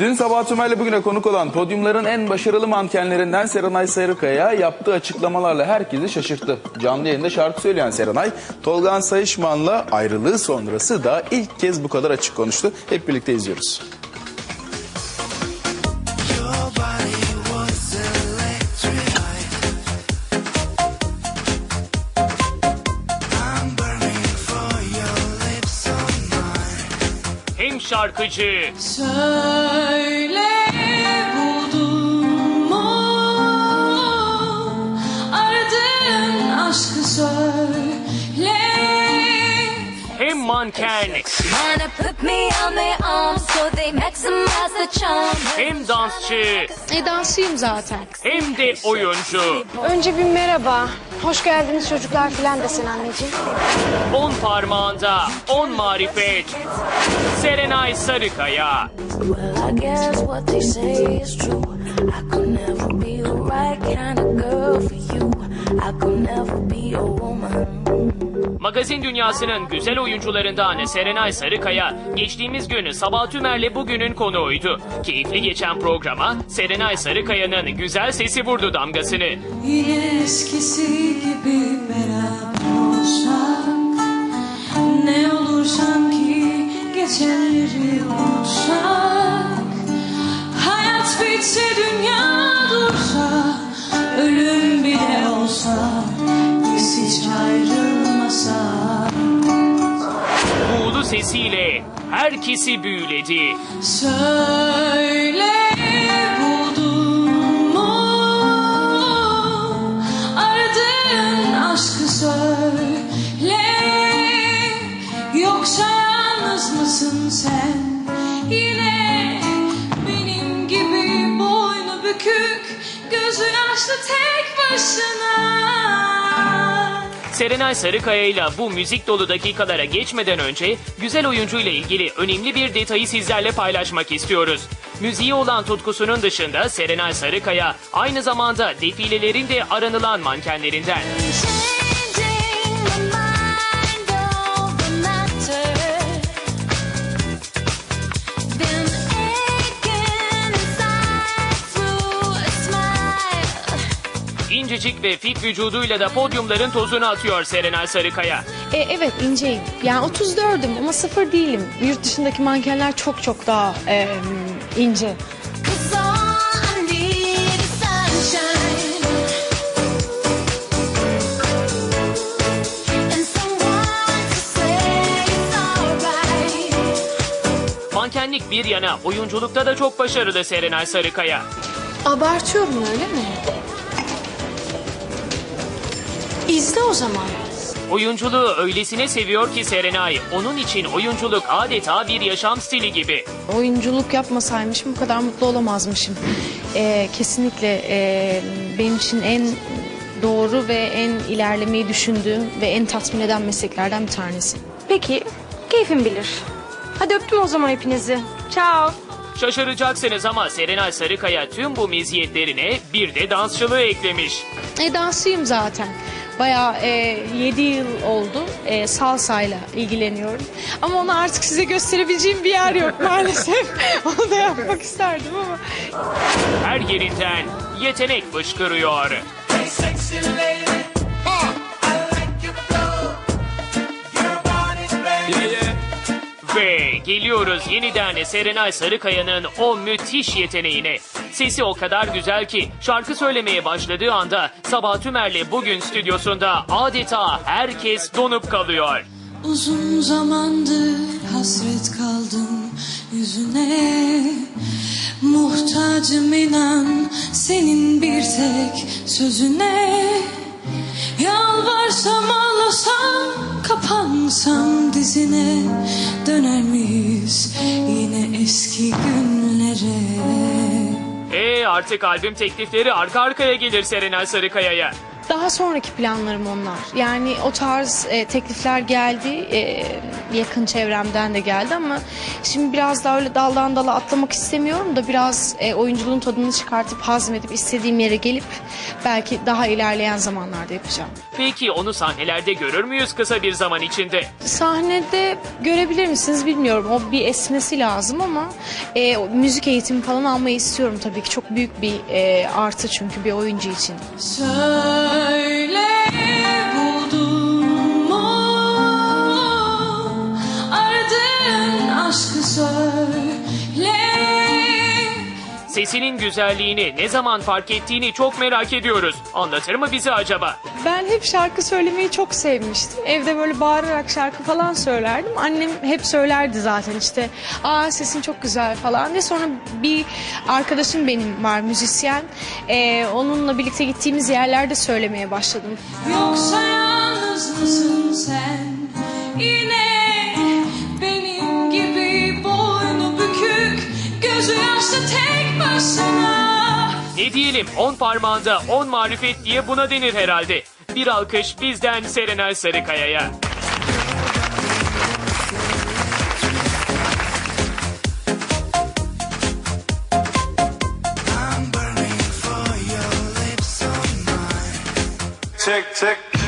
Dün Sabah Tümer'le bugüne konuk olan podyumların en başarılı mankenlerinden Serenay Sarıkaya yaptığı açıklamalarla herkesi şaşırttı. Canlı yayında şarkı söyleyen Serenay, Tolgan Sayışman'la ayrılığı sonrası da ilk kez bu kadar açık konuştu. Hep birlikte izliyoruz. Şarkıcı Söyle buldun mu aradığın aşkı söyle hem manken Wanna put me on their arms so they maximize the charm. hem dansçı E dansçıyım zaten. hem de oyuncu. Önce bir merhaba. Hoş geldiniz çocuklar filan desen anneciğim. On parmağında on marifet. Serenay Sarıkaya. Well, I guess what they say is true. I could never be the right kind of girl for you. I could never be a woman. Magazin dünyasının güzel oyuncularından Serenay Sarıkaya geçtiğimiz gün Sabah Tümer'le bugünün konuğuydu. Keyifli geçen programa Serenay Sarıkaya'nın güzel sesi vurdu damgasını. Yine eskisi gibi beraber olsak Ne olur sanki geçenleri unutsak Hayat bitse dünya olsa Biz hiç ayrılmasak Buğulu sesiyle herkesi büyüledi. Söyle buldun mu aradığın aşkı söyle yoksa yalnız mısın sen yine benim gibi boynu bükük gözü yaşlı tek. Serenay Sarıkaya ile bu müzik dolu dakikalara geçmeden önce güzel oyuncu ile ilgili önemli bir detayı sizlerle paylaşmak istiyoruz. Müziğe olan tutkusunun dışında Serenay Sarıkaya aynı zamanda defilelerin de aranılan mankenlerinden. Changing İncecik ve fit vücuduyla da podyumların tozunu atıyor Serenay Sarıkaya. E, evet inceyim. Yani 34'üm ama sıfır değilim. Yurt dışındaki mankenler çok çok daha e, ince. Mankenlik bir yana oyunculukta da çok başarılı Serenay Sarıkaya. Abartıyorum öyle mi? İzle o zaman. Oyunculuğu öylesine seviyor ki Serenay, onun için oyunculuk adeta bir yaşam stili gibi. Oyunculuk yapmasaymışım bu kadar mutlu olamazmışım. E, kesinlikle e, benim için en doğru ve en ilerlemeyi düşündüğüm ve en tatmin eden mesleklerden bir tanesi. Peki, keyfim bilir. Hadi öptüm o zaman hepinizi. Ciao. Şaşıracaksınız ama Serenay Sarıkaya tüm bu meziyetlerine bir de dansçılığı eklemiş. E, dansçıyım zaten. Bayağı e, 7 yıl oldu e, salsayla ilgileniyorum. Ama onu artık size gösterebileceğim bir yer yok maalesef. onu da yapmak isterdim ama. Her yerinden yetenek fışkırıyor. Ve geliyoruz yeniden Serenay Sarıkaya'nın o müthiş yeteneğine. Sesi o kadar güzel ki şarkı söylemeye başladığı anda Sabah Tümer'le bugün stüdyosunda adeta herkes donup kalıyor. Uzun zamandır hasret kaldım yüzüne Muhtacım inan senin bir tek sözüne Yalvarsam kapansam dizine Döner miyiz yine eski günlere E artık albüm teklifleri arka arkaya gelir Serenay Sarıkaya'ya. Daha sonraki planlarım onlar. Yani o tarz e, teklifler geldi. e, yakın çevremden de geldi ama şimdi biraz daha öyle daldan dala atlamak istemiyorum da biraz e, oyunculuğun tadını çıkartıp hazmedip istediğim yere gelip belki daha ilerleyen zamanlarda yapacağım. Peki onu sahnelerde görür müyüz kısa bir zaman içinde? Sahnede görebilir misiniz bilmiyorum. O bir esmesi lazım ama e, müzik eğitimi falan almayı istiyorum tabii ki. Çok büyük bir e, artı çünkü bir oyuncu için. Söyle söyle Sesinin güzelliğini ne zaman fark ettiğini çok merak ediyoruz. Anlatır mı bize acaba? Ben hep şarkı söylemeyi çok sevmiştim. Evde böyle bağırarak şarkı falan söylerdim. Annem hep söylerdi zaten işte. Aa sesin çok güzel falan diye. Sonra bir arkadaşım benim var müzisyen. Ee, onunla birlikte gittiğimiz yerlerde söylemeye başladım. Yoksa yalnız mısın sen yine gözü yaşlı tek başına Ne diyelim 10 parmağında 10 marifet diye buna denir herhalde. Bir alkış bizden Serenay Sarıkaya'ya. Tick, tick.